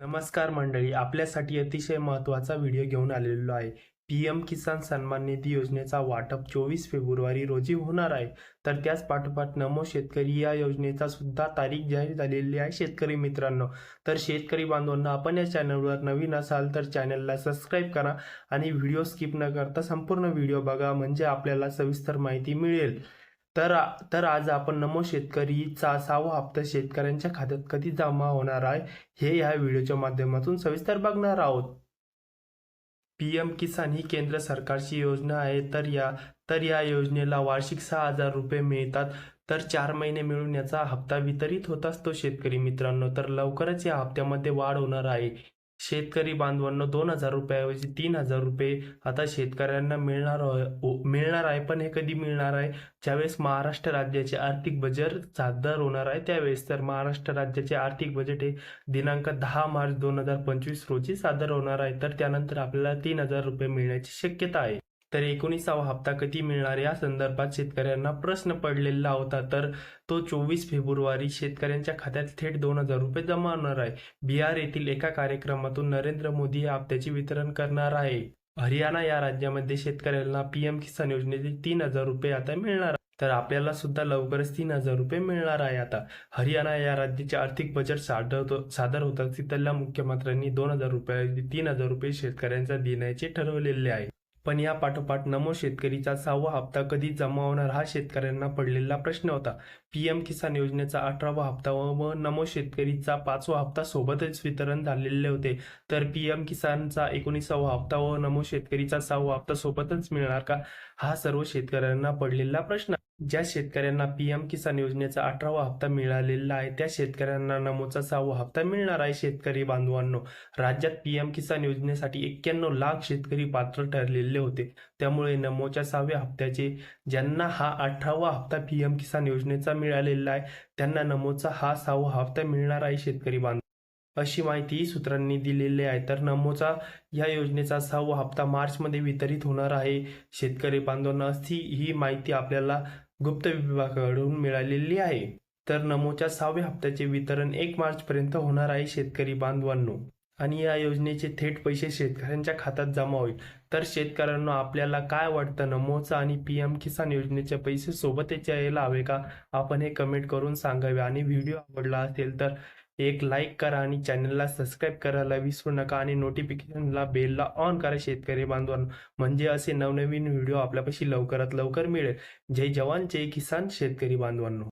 नमस्कार मंडळी आपल्यासाठी अतिशय महत्त्वाचा व्हिडिओ घेऊन आलेलो आहे. पी एम किसान सन्मान निधी योजनेचा वाटप चोवीस फेब्रुवारी रोजी होणार आहे. तर त्याच पाठोपाठ नमो शेतकरी या योजनेचा सुद्धा तारीख जाहीर झालेली आहे शेतकरी मित्रांनो. तर शेतकरी बांधवांना आपण या चॅनलवर नवीन असाल तर चॅनलला सबस्क्राईब करा आणि व्हिडिओ स्किप न करता संपूर्ण व्हिडिओ बघा. म्हणजे आपल्याला सविस्तर माहिती मिळेल. तर तर आज आपण नमो शेतकरीचा सहावा हप्ता शेतकऱ्यांच्या खात्यात कधी जमा होणार आहे हे या व्हिडिओच्या माध्यमातून सविस्तर बघणार आहोत. पी एम किसान ही केंद्र सरकारची योजना आहे तर या तर या योजनेला वार्षिक सहा हजार रुपये मिळतात तर चार महिने मिळून याचा हप्ता वितरित होत असतो शेतकरी मित्रांनो तर लवकरच या हप्त्यामध्ये वाढ होणार आहे. शेतकरी बांधवांना दोन हजार रुपयाऐवजी तीन हजार रुपये आता शेतकऱ्यांना मिळणार आहे- मिळणार आहे पण हे कधी मिळणार आहे? ज्यावेळेस महाराष्ट्र राज्याचे आर्थिक बजेट सादर होणार आहे त्यावेळेस तर महाराष्ट्र राज्याचे आर्थिक बजेट हे दिनांक दहा मार्च दोन हजार पंचवीस रोजी सादर होणार आहे. तर त्यानंतर आपल्याला तीन हजार रुपये मिळण्याची शक्यता आहे. तर एकोणीसावा हप्ता कधी मिळणार? या संदर्भात शेतकऱ्यांना प्रश्न पडलेला होता तर तो चोवीस फेब्रुवारी शेतकऱ्यांच्या खात्यात थेट दोन हजार रुपये जमा होणार आहे. बिहार येथील एका कार्यक्रमातून नरेंद्र मोदी या हप्त्याचे वितरण करणार आहे. हरियाणा या राज्यामध्ये शेतकऱ्यांना पीएम किसान योजनेतील तीन हजार रुपये आता मिळणार आहे. तर आपल्याला सुद्धा लवकरच तीन हजार रुपये मिळणार आहे आता. हरियाणा या राज्याचे आर्थिक बजेट सादर सादर होतात तिथल्या मुख्यमंत्र्यांनी दोन हजार रुपये तीन हजार रुपये शेतकऱ्यांचा देण्याचे ठरवलेले आहे. पण या पाठोपाठ नमो शेतकरीचा सहावा हप्ता कधी जमा होणार हा शेतकऱ्यांना पडलेला प्रश्न होता. पीएम किसान योजनेचा अठरावा हप्ता व नमो शेतकरीचा पाचवा हप्ता सोबतच वितरण झालेले होते. तर पीएम किसानचा एकोणीसावा हप्ता व नमो शेतकरीचा सहावा हप्ता सोबतच मिळणार का? हा सर्व शेतकऱ्यांना पडलेला प्रश्न ज्या शेतकऱ्यांना पीएम किसान योजनेचा अठरावा हप्ता मिळालेला आहे त्या शेतकऱ्यांना नमोचा सहावा हप्ता मिळणार आहे शेतकरी बांधवांनो. राज्यात पीएम किसान योजनेसाठी एक्क्याण्णव लाख शेतकरी पात्र ठरलेले होते. त्यामुळे नमोच्या सहाव्या हप्त्याचे ज्यांना हा अठरावा हप्ता पीएम किसान योजनेचा मिळालेला आहे त्यांना नमोचा हा सहावा हप्ता मिळणार आहे शेतकरी बांधव अशी माहिती सूत्रांनी दिलेली आहे. तर नमोचा या योजनेचा सहावा हप्ता मार्चमध्ये वितरित होणार आहे. शेतकरी बांधवांना अशी ही माहिती आपल्याला गुप्त विभागाकडून मिळालेली आहे. तर नमोच्या सहाव्या हप्त्याचे वितरण एक मार्च पर्यंत होणार आहे शेतकरी बांधवांनो. आणि या योजनेचे थेट पैसे शेतकऱ्यांच्या खात्यात जमा होईल. तर शेतकऱ्यांना आपल्याला काय वाटतं? नमोचा आणि पी एम किसान योजनेचे पैसे सोबतच यायला हवे का? आपण हे कमेंट करून सांगावे. आणि व्हिडिओ आवडला असेल तर एक लाईक करा आणि चॅनलला सबस्क्राईब करायला विसरू नका आणि नोटिफिकेशनला बेलला ऑन करा शेतकरी बांधवांना. म्हणजे असे नवनवीन व्हिडिओ आपल्यापाशी लवकरात लवकर मिळेल. जय जवान जय किसान शेतकरी बांधवांनो.